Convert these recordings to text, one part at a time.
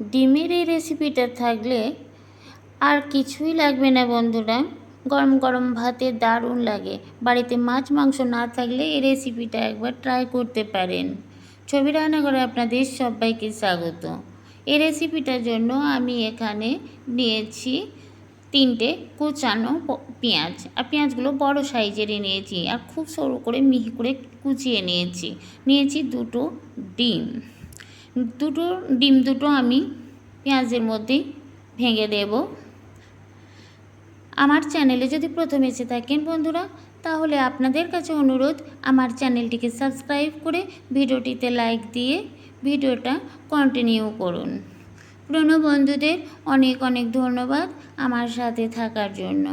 ডিমের এই রেসিপিটা থাকলে আর কিছুই লাগবে না বন্ধুরা। গরম গরম ভাতে দারুণ লাগে। বাড়িতে মাছ মাংস না থাকলে এই রেসিপিটা একবার ট্রাই করতে পারেন। ছবি রান্নাঘরে আপনাদের সবাইকে স্বাগত। এই রেসিপিটার জন্য আমি এখানে নিয়েছি তিনটে কুচানো পেঁয়াজ। আর পেঁয়াজগুলো বড় সাইজেরই নিয়েছি আর খুব সরু করে মিহি করে কুচিয়ে নিয়েছি। নিয়েছি দুটো ডিম। দুটো, ডিম দুটো আমি পেঁয়াজের মধ্যেই ভেঙে দেব। আমার চ্যানেলে যদি প্রথম এসে থাকেন বন্ধুরা, তাহলে আপনাদের কাছে অনুরোধ, আমার চ্যানেলটিকে সাবস্ক্রাইব করে ভিডিওটিতে লাইক দিয়ে ভিডিওটা কন্টিনিউ করুন। পুরনো বন্ধুদের অনেক অনেক ধন্যবাদ আমার সাথে থাকার জন্য।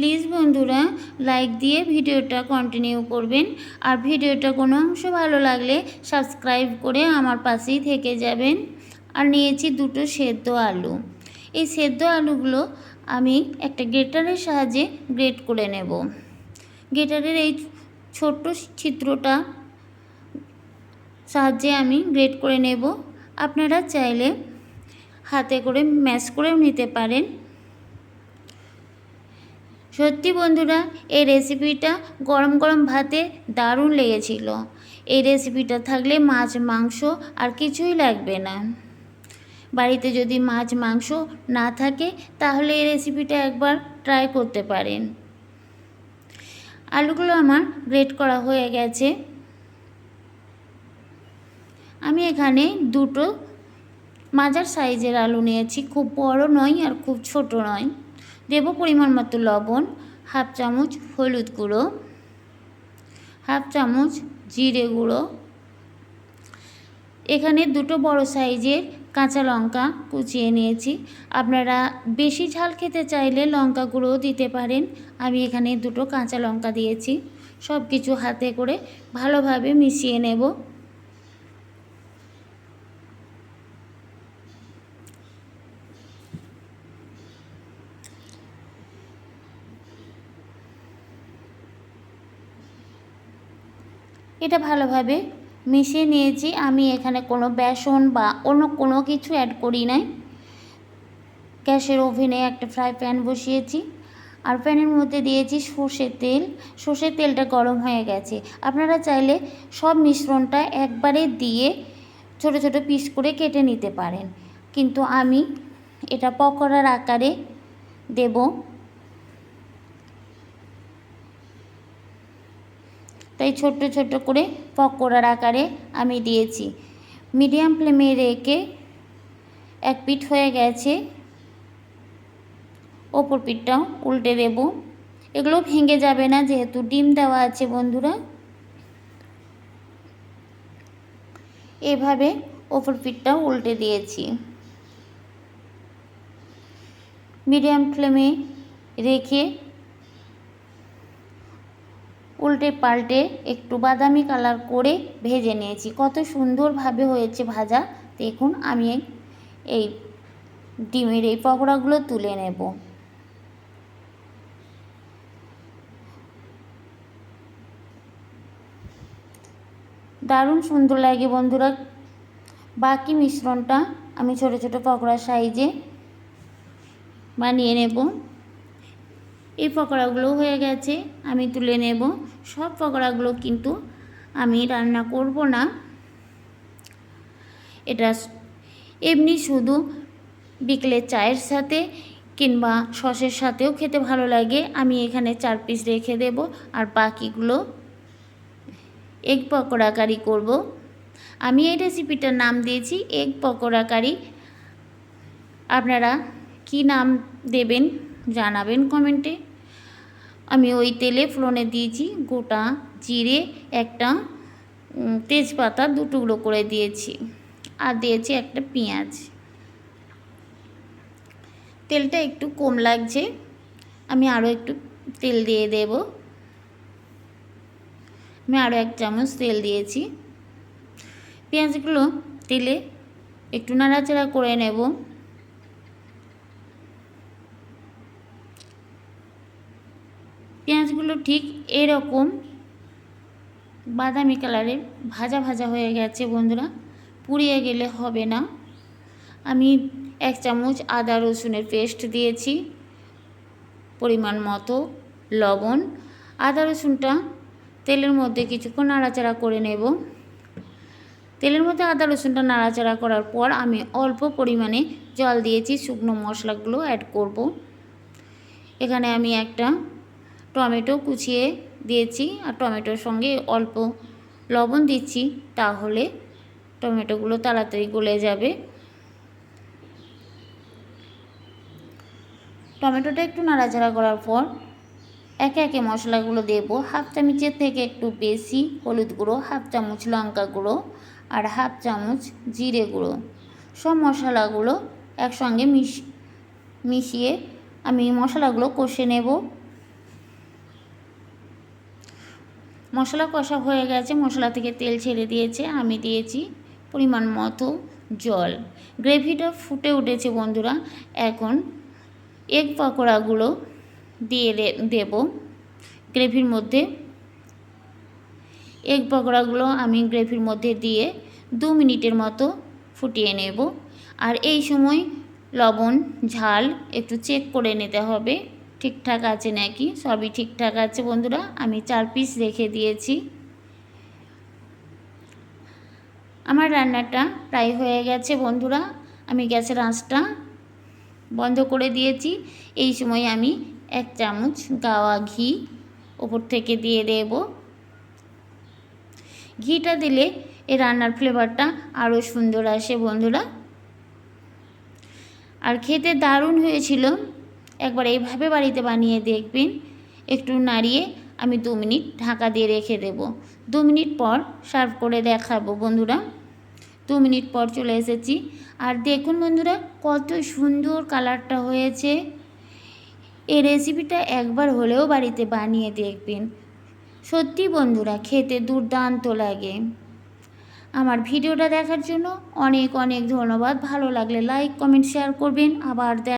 প্লিজ বন্ধুরা লাইক দিয়ে ভিডিওটা কন্টিনিউ করবেন। আর ভিডিওটা কোনো অংশ ভালো লাগলে সাবস্ক্রাইব করে আমার পাশেই থেকে যাবেন। আর নিয়েছি দুটো সেদ্ধ আলু। এই সেদ্ধ আলুগুলো আমি একটা গ্রেটারের সাহায্যে গ্রেট করে নেব। গ্রেটারের এই ছোট্ট ছিদ্রটা সাহায্যে আমি গ্রেট করে নেব। আপনারা চাইলে হাতে করে ম্যাশ করেও নিতে পারেন। সত্যি বন্ধুরা, এই রেসিপিটা গরম গরম ভাতে দারুণ লেগেছিল। এই রেসিপিটা থাকলে মাছ, মাংস আর কিছুই লাগবে না। বাড়িতে যদি মাছ, মাংস না থাকে, তাহলে এই রেসিপিটা একবার ট্রাই করতে পারেন। আলুগুলো আমার গ্রেট করা হয়ে গেছে। আমি এখানে দুটো মাজার সাইজের আলু নিয়েছি, খুব বড় নয় আর খুব ছোট নয়। দেব পরিমাণ মতো লবণ, হাফ চামচ হলুদ গুঁড়ো, হাফ চামচ জিরে গুঁড়ো। এখানে দুটো বড় সাইজের কাঁচা লঙ্কা কুচিয়ে নিয়েছি। আপনারা বেশি ঝাল খেতে চাইলে লঙ্কা গুঁড়োও দিতে পারেন। আমি এখানে দুটো কাঁচা লঙ্কা দিয়েছি। সব কিছু হাতে করে ভালোভাবে মিশিয়ে নেব। এটা ভালোভাবে মিশিয়ে নিয়েছি। আমি এখানে কোনো বেসন বা অন্য কোনো কিছু অ্যাড করি নাই। গ্যাসের ওভেনে একটা ফ্রাই প্যান বসিয়েছি। আর প্যানের মধ্যে দিয়েছি সর্ষের তেল। সর্ষের তেলটা গরম হয়ে গেছে। আপনারা চাইলে সব মিশ্রণটা একবারে দিয়ে ছোট ছোট পিস করে কেটে নিতে পারেন। কিন্তু আমি এটা পকোড়ার আকারে দেব। তাই ছোট্ট ছোট্ট করে পকোড়ার আকারে আমি দিয়েছি। মিডিয়াম ফ্লেমে রেখে এক পিঠ হয়ে গেছে। ওপর পিঠটাও উল্টে দেব। এগুলো ভেঙে যাবে না, যেহেতু ডিম দেওয়া আছে বন্ধুরা। এভাবে ওপর পিঠটাও উল্টে দিয়েছি। মিডিয়াম ফ্লেমে রেখে উল্টে পাল্টে একটু বাদামি কালার করে ভেজে নিয়েছি। কত সুন্দরভাবে হয়েছে ভাজা। দেখুন আমি এই ডিমের এই পকোড়াগুলো তুলে নেব। দারুণ সুন্দর লাগে বন্ধুরা। বাকি মিশ্রণটা আমি ছোট ছোট পকোড়া সাইজে বানিয়ে নেব। এই পকোড়াগুলো হয়ে গেছে, আমি তুলে নেব। সব পকোড়াগুলো কিন্তু আমি রান্না করব না। এটা এমনি শুধু বিকেলে চায়ের সাথে কিংবা সসের সাথেও খেতে ভালো লাগে। আমি এখানে চার পিস রেখে দেব আর বাকিগুলো এগ পকোড়া কারি করব। আমি এই রেসিপিটার নাম দিয়েছি এগ পকোড়া কারি। আপনারা কি নাম দেবেন জানাবেন কমেন্টে। আমি ওই তেলে ফোড়নে দিয়েছি গোটা জিরে, একটা তেজপাতা দু টুকরো করে দিয়েছি। আর দিয়েছি একটা পেঁয়াজ। তেলটা একটু কম লাগছে। আমি আরও একটু তেল দিয়ে দেব। আমি আরও এক চামচ তেল দিয়েছি। পেঁয়াজগুলো তেলে একটু নাড়াচাড়া করে নেব। পেঁয়াজগুলো ঠিক এরকম বাদামি কালারের ভাজা ভাজা হয়ে গেছে বন্ধুরা, পুড়িয়ে গেলে হবে না। আমি এক চামচ আদা রসুনের পেস্ট দিয়েছি, পরিমাণ মতো লবণ। আদা রসুনটা তেলের মধ্যে কিছুক্ষণ নাড়াচাড়া করে নেব। তেলের মধ্যে আদা রসুনটা নাড়াচাড়া করার পর আমি অল্প পরিমাণে জল দিয়েছি, শুকনো মশলাগুলো অ্যাড করব। এখানে আমি একটা টমেটো কুচিয়ে দিয়েছি আর টমেটোর সঙ্গে অল্প লবণ দিচ্ছি, তাহলে টমেটোগুলো তাড়াতাড়ি গলে যাবে। টমেটোটা একটু নাড়াচাড়া করার পর একে একে মশলাগুলো দেব। হাফ চামচের থেকে একটু বেশি হলুদ গুঁড়ো, হাফ চামচ লঙ্কা গুঁড়ো আর হাফ চামচ জিরে গুঁড়ো। সব মশলাগুলো একসঙ্গে মিশ, মিশিয়ে আমি মশলাগুলো কষে নেব। মশলা কষা হয়ে গেছে। মশলা থেকে তেল ছেড়ে দিয়েছে। আমি দিয়েছি পরিমাণ মতো জল। গ্রেভিটা ফুটে উঠেছে বন্ধুরা। এখন এগ পকোড়াগুলো দিয়ে দেব। গ্রেভির মধ্যে এগ পকোড়াগুলো আমি গ্রেভির মধ্যে দিয়ে দু মিনিটের মতো ফুটিয়ে নেব। আর এই সময় লবণ, ঝাল একটু চেক করে নিতে হবে। ঠিকঠাক আছে নাকি? সবই ঠিকঠাক আছে বন্ধুরা, আমি চার পিস রেখে দিয়েছি। আমার রান্নাটা প্রায় হয়ে গেছে বন্ধুরা, আমি গ্যাসের আঁচটা বন্ধ করে দিয়েছি। এই সময় আমি এক চামচ গাওয়া ঘি ওপর থেকে দিয়ে দেব। ঘিটা দিলে এই রান্নার ফ্লেভারটা আরও সুন্দর আসে বন্ধুরা। আর খেতে দারুণ হয়েছিল। একবার এইভাবে বাড়িতে বানিয়ে দেখবেন। একটু নাড়িয়ে আমি দু মিনিট ঢাকা দিয়ে রেখে দেব। দু মিনিট পর সার্ভ করে দেখাবো বন্ধুরা। দু মিনিট পর চলে এসেছি। আর দেখুন বন্ধুরা, কত সুন্দর কালারটা হয়েছে। এই রেসিপিটা একবার হলেও বাড়িতে বানিয়ে দেখবেন। সত্যি বন্ধুরা, খেতে দুর্দান্ত লাগে। আমার ভিডিওটা দেখার জন্য অনেক অনেক ধন্যবাদ। ভালো লাগলে লাইক কমেন্ট শেয়ার করবেন। আবার